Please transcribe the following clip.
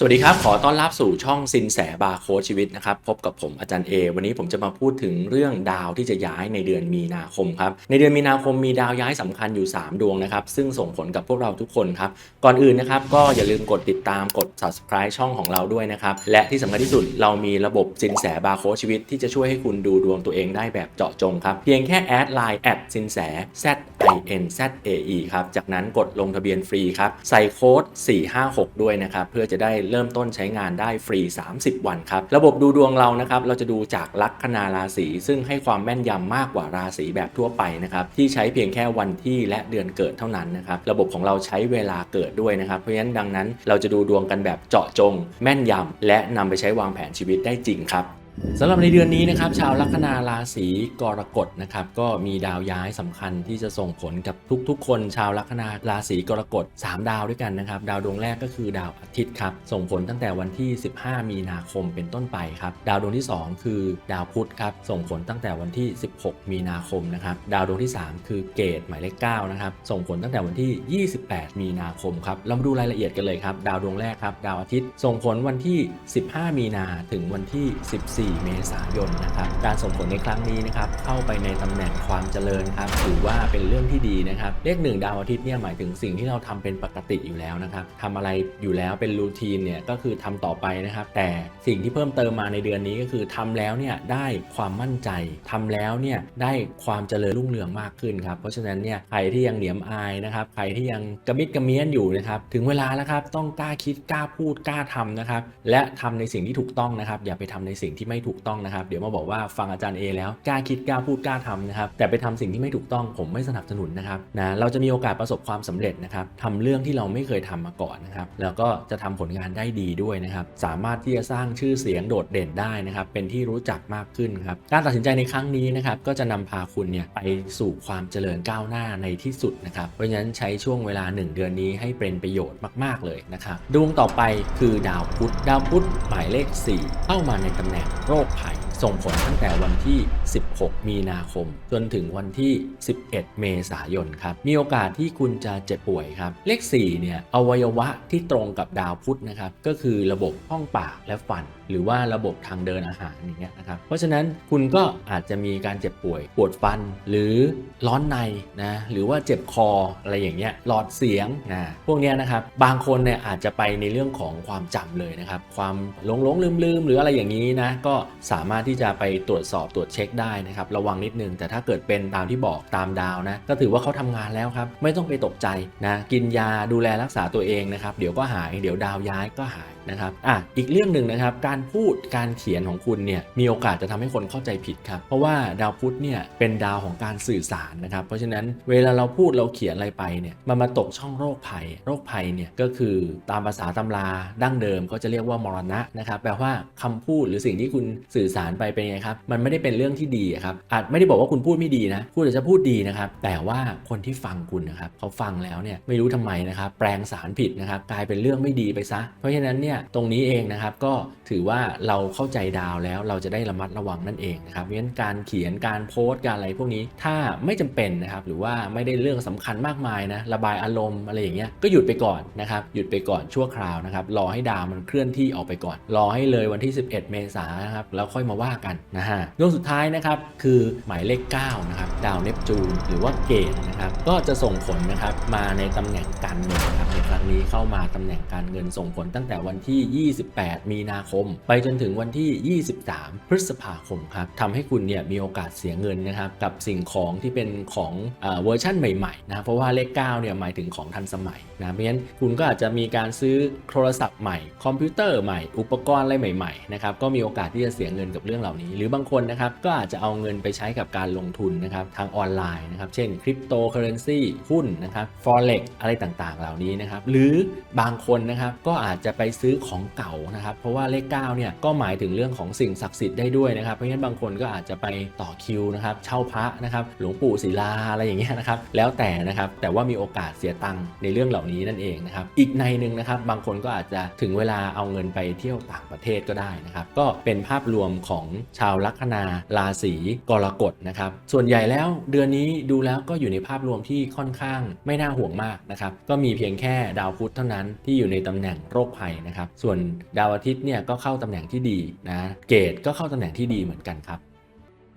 สวัสดีครับ ขอต้อนรับสู่ช่องสินแสบาโค้ดชีวิตนะครับ พบกับผมอาจารย์เอวันนี้ผมจะมาพูดถึงเรื่องดาวที่จะย้ายในเดือนมีนาคมครับ ในเดือนมีนาคมมีดาวย้ายสำคัญอยู่ 3 ดวงนะครับ ซึ่งส่งผลกับพวกเราทุกคนครับ ก่อนอื่นนะครับ ก็อย่าลืมกดติดตามกด subscribe ช่องของเราด้วยนะครับ และที่สำคัญที่สุดเรามีระบบสินแสบาโค้ดชีวิต ที่จะช่วยให้คุณดูดวงตัวเองได้แบบเจาะจงครับเพียงแค่แอดไลน์แอดสินแส z i n z a e ครับจากนั้นกดลงทะเบียนฟรีครับใส่โค้ด456 ด้วยนะครับเพื่อจะได้เริ่มต้นใช้งานได้ฟรี 30 วันครับ ระบบดูดวงเรานะครับ เราจะดูจากลัคนาราศีซึ่งให้ความแม่นยำมากกว่าราศีแบบทั่วไปนะครับ ที่ใช้เพียงแค่วันที่และเดือนเกิดเท่านั้นนะครับ ระบบของเราใช้เวลาเกิดด้วยนะครับ เพราะฉะนั้นดังนั้นเราจะดูดวงกันแบบเจาะจง แม่นยำและนำไปใช้วางแผนชีวิตได้จริงครับ สำหรับในเดือนนี้นะครับชาวลัคนาราศีกรกฎนะครับก็มีดาวย้ายสำคัญที่จะส่งผลกับทุกๆ คนชาวลัคนาราศีกรกฎ3 ดาวด้วยกันนะครับดาวดวงแรกก็คือดาวอาทิตย์ครับส่งผลตั้งแต่วันที่ 15 มีนาคมเป็นต้นไปครับดาวดวงที่ 2 คือดาวพุธครับส่งผลตั้งแต่วันที่ 16 มีนาคมนะครับดาวดวงที่ 3 คือเกตหมายเลข9นะครับส่งผลตั้งแต่วันที่ 28 มีนาคมครับเรามาดูรายละเอียดกันเลยครับดาวดวงแรกครับดาวอาทิตย์ส่งผลวันที่ 15 มีนาถึงวันที่ 14 4 เมษายนนะครับการส่งผลในครั้งนี้นะครับเข้าไปในตำแหน่งความเจริญครับถือว่าเป็นเรื่องที่ดีนะครับเลขหนึ่งดาวอาทิตย์เนี่ยหมายถึงสิ่งที่เราทำเป็นปกติอยู่แล้วนะครับทำอะไรอยู่แล้วเป็นรูทีนเนี่ยก็คือทำต่อไปนะครับ แต่สิ่งที่เพิ่มเติมมาในเดือนนี้ก็คือทำแล้วเนี่ยได้ความมั่นใจทำแล้วเนี่ยได้ความเจริญรุ่งเรืองมากขึ้นครับเพราะฉะนั้นเนี่ยใครที่ยังเหนียมอายนะครับใครที่ยังกระมิดกระเมี้ยนอยู่นะครับถึงเวลาแล้วครับต้องกล้าคิดกล้าพูดกล้าทำนะครับและทำในสิ่งที่ถูกต้องนะครับ อย่าไปทำในสิ่งที่ไม่ไม่ถูกต้องนะครับ เดี๋ยวมาบอกว่าฟังอาจารย์เอแล้วกล้าคิดกล้าพูดกล้าทำนะครับ แต่ไปทำสิ่งที่ไม่ถูกต้องผมไม่สนับสนุนนะครับนะเราจะมีโอกาสประสบความสำเร็จนะครับทำเรื่องที่เราไม่เคยทำมาก่อนนะครับแล้วก็จะทำผลงานได้ดีด้วยนะครับสามารถที่จะสร้างชื่อเสียงโดดเด่นได้นะครับเป็นที่รู้จักมากขึ้นครับการตัดสินใจในครั้งนี้นะครับก็จะนำพาคุณเนี่ยไปสู่ความเจริญก้าวหน้าในที่สุดนะครับเพราะฉะนั้นใช้ช่วงเวลา 1 เดือนนี้ให้เป็นประโยชน์มากๆเลยนะครับดวงต่อไปคือดาวพุธดาวพุธหมายเลข 4 เข้ามาในตำแหน่งโรคภัย ส่งผลตั้งแต่วันที่ 16 มีนาคม จนถึงวันที่ 11 เมษายนครับ มีโอกาสที่คุณจะเจ็บป่วยครับ เลข 4 เนี่ย อวัยวะที่ตรงกับดาวพุธนะครับ ก็คือระบบห้องปากและฟัน หรือว่าระบบทางเดินอาหารอย่างเงี้ยนะครับ เพราะฉะนั้นคุณก็อาจจะมีการเจ็บป่วย ปวดฟัน หรือร้อนในนะ หรือว่าเจ็บคออะไรอย่างเงี้ย หลอดเสียงนะ พวกเนี้ยนะครับ บางคนเนี่ยอาจจะไปในเรื่องของความจำเลยนะครับ ความหลงหลงลืมลืมหรืออะไรอย่างนี้นะ ก็สามารถที่จะไปตรวจสอบตรวจเช็คได้นะครับระวังนิดนึงแต่ถ้าเกิดเป็นตามที่บอกตามดาวนะก็ถือว่าเขาทำงานแล้วครับไม่ต้องไปตกใจนะกินยาดูแลรักษาตัวเองนะครับเดี๋ยวก็หายเดี๋ยวดาวย้ายก็หาย นะครับอะอีกเรื่องหนึ่งนะครับ การพูดการเขียนของคุณเนี่ยมีโอกาสจะทำให้คนเข้าใจผิดครับ เพราะว่าดาวพุธเนี่ยเป็นดาวของการสื่อสารนะครับ เพราะฉะนั้นเวลาเราพูดเราเขียนอะไรไปเนี่ยมันมาตกช่องโรคภัย โรคภัยเนี่ยก็คือตามภาษาตำราดั้งเดิมก็จะเรียกว่ามรณะนะครับแปลว่าคำพูดหรือสิ่งที่คุณสื่อสารไปเป็นไงครับ มันไม่ได้เป็นเรื่องที่ดีครับอาจไม่ได้บอกว่าคุณพูดไม่ดีนะพูดอาจจะพูดดีนะครับ แต่ว่าคนที่ฟังคุณนะครับเขาฟังแล้วเนี่ยไม่รู้ทำไมนะครับแปลงสารผิดนะครับกลายเป็นเรื่องไม่ดีไปซะ เพราะฉะนั้นเนี่ยตรงนี้เองนะครับก็ถือว่าเราเข้าใจดาวแล้วเราจะได้ระมัดระวังนั่นเองนะครับเพราะฉะนั้นการเขียนการโพสต์การอะไรพวกนี้ถ้าไม่จำเป็นนะครับหรือว่าไม่ได้เรื่องสำคัญมากมายนะระบายอารมณ์อะไรอย่างเงี้ยก็หยุดไปก่อนนะครับหยุดไปก่อนชั่วคราวนะครับรอให้ดาวมันเคลื่อนที่ออกไปก่อน รอให้เลยวันที่ 11 เมษายนนะครับแล้วค่อยมาว่ากันนะฮะดวงสุดท้ายนะครับคือหมายเลข9นะครับดาวเนปจูนหรือว่าเกตนะครับก็จะส่งผลนะครับมาในตำแหน่งการเงินนะครับในครั้งนี้เข้ามาตำแหน่งการเงินส่งผลตั้งแต่วันที่ 28 มีนาคม ไปจนถึงวันที่ 23 พฤษภาคมครับทำให้คุณเนี่ยมีโอกาสเสียเงินนะครับกับสิ่งของที่เป็นของเอเวอร์ชั่นใหม่ๆนะเพราะว่าเลข9เนี่ยหมายถึงของทันสมัยนะเพราะฉะนั้นคุณก็อาจจะมีการซื้อโทรศัพท์ใหม่ คอมพิวเตอร์ใหม่ อุปกรณ์อะไรใหม่ๆนะครับก็มีโอกาสที่จะเสียเงินกับเรื่องเหล่านี้ หรือบางคนนะครับก็อาจจะเอาเงินไปใช้กับการลงทุนนะครับทางออนไลน์นะครับเช่นคริปโตเคอเรนซีหุ้นนะครับ forex อะไรต่างๆ เหล่านี้นะครับหรือบางคนนะครับก็อาจจะไปซื้อของเก่านะครับ เพราะว่าเลข9เนี่ยก็หมายถึงเรื่องของสิ่งศักดิ์สิทธิ์ได้ด้วยนะครับ เพราะฉะนั้นบางคนก็อาจจะไปต่อคิวนะครับ เช่าพระนะครับ หลวงปู่ศิลาอะไรอย่างเงี้ยนะครับ แล้วแต่นะครับ แต่ว่ามีโอกาสเสียตังค์ในเรื่องเหล่านี้นั่นเองนะครับ อีกในหนึ่งนะครับ บางคนก็อาจจะถึงเวลาเอาเงินไปเที่ยวต่างประเทศก็ได้นะครับ ก็เป็นภาพรวมของชาวลัคนาราศีกรกฎนะครับ ส่วนใหญ่แล้วเดือนนี้ดูแล้วก็อยู่ในภาพรวมที่ค่อนข้างไม่น่าห่วงมากนะครับ ก็มีเพียงแค่ดาวพุธเท่านั้นที่อยู่ในตำแหน่งโรคภัยนะครับนะครับส่วนดาวอาทิตย์เนี่ยก็เข้าตำแหน่งที่ดีนะเกตก็เข้าตำแหน่งที่ดีเหมือนกันครับ